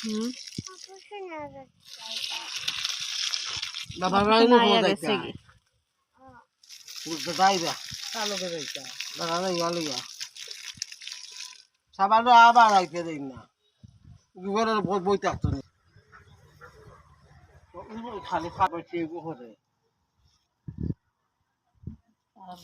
হুম কাপড় না কোথায় গেছে কি বুঝতে করে এইটা দাদা না ইয়ালো আবার আইতে দেই না গুগলের বই বইতে আসতো না খালি খাবার চেয়ে করে আর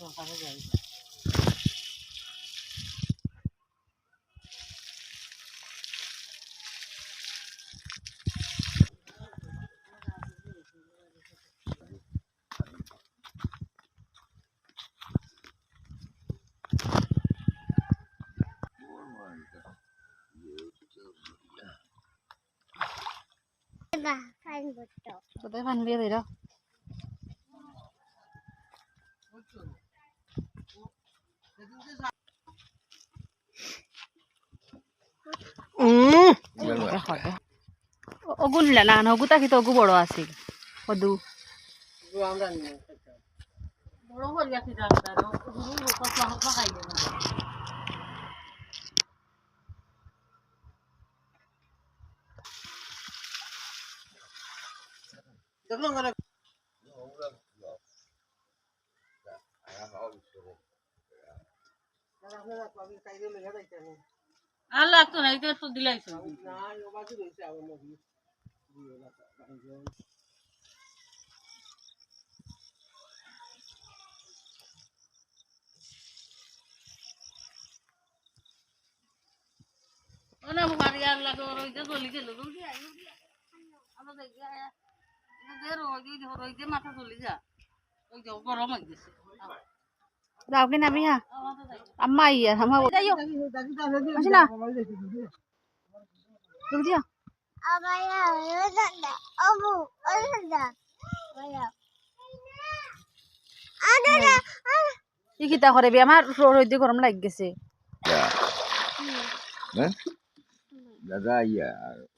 কোথায় পানি দিয়ে দিল। অগুনলা না নগুতা কি তো অগু বড় আছিল অদু নিয়ে বড় করিয়া কি ডাক্তার খাই দেখল করে আর লাগতো না এটা তো দিলাইছো না ও রইছে আমার মধ্যে ওনা ভারি আর লাগে ওর ওইটা চলি গেল আই। আমরা দেখি হয়ে আম্মা ইয়া আমা যাইও। আসি না। জলদি ইয়ে কিতা করে আমার রোদ গরম লাগ গেছে। হ্যাঁ? দাদা ইয়া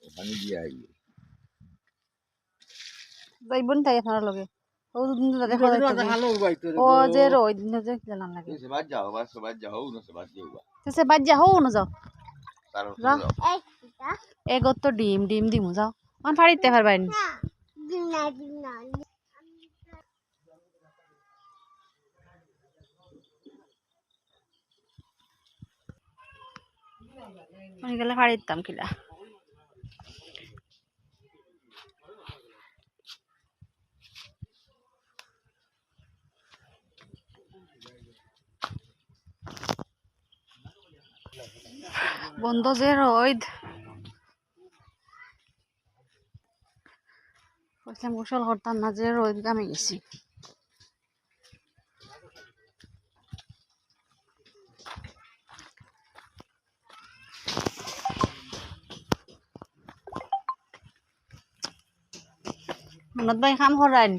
ওখানে গিয়ে আইয়ে। যাইবন তাই আপনার লগে। ও দুদিন তো দেখা ও যে রোদ দিন যে জানান লাগে। va già, va se va già, uno se va già. তো সে বাজ যা হো না যাও। Sarà Ra. এই কিটা এগত তো ডিম ডিম দিমু যাও। মান ফাড়িতে পারবাই না দিনা দিনা আমি গেলে ফাড়িতাম কিলা। বন্ধ যে রোদ কইলাম গোসল করতাম না যে রোদ গামে গেছি। মনত বাই কাম করাইন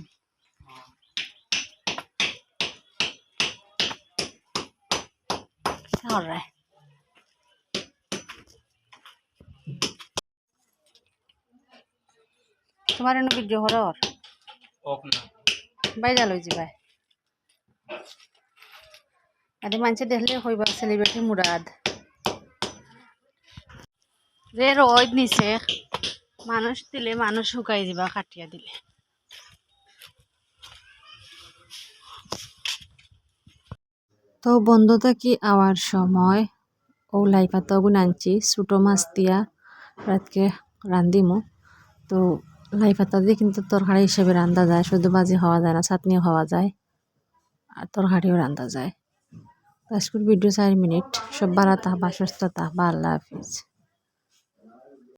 করাই তোমার এনে ভিডিও হরর বাইরা লই যাবাই আদি মানুষে দেখলে হইবা সেলিব্রিটি মুরাদ। যে রোদ নিছে মানুষ দিলে মানুষ শুকাই দিবা কাটিয়া দিলে। তো বন্ধ থাকি আওয়ার সময় ও লাই পাতা গুণ আনছি ছোটো মাছ দিয়া রাতকে রান্ধিমু। তো লাই পাতা দিয়ে কিন্তু তরকারি হিসেবে রান্না যায়, শুধু ভাজি হওয়া যায় না, চাটনিও হওয়া যায় আর তরকারিও রান্ধা যায়। আজকের ভিডিও চার মিনিট। সব বাড়া তাহবা সুস্থ বা আল্লাহ হাফিজ।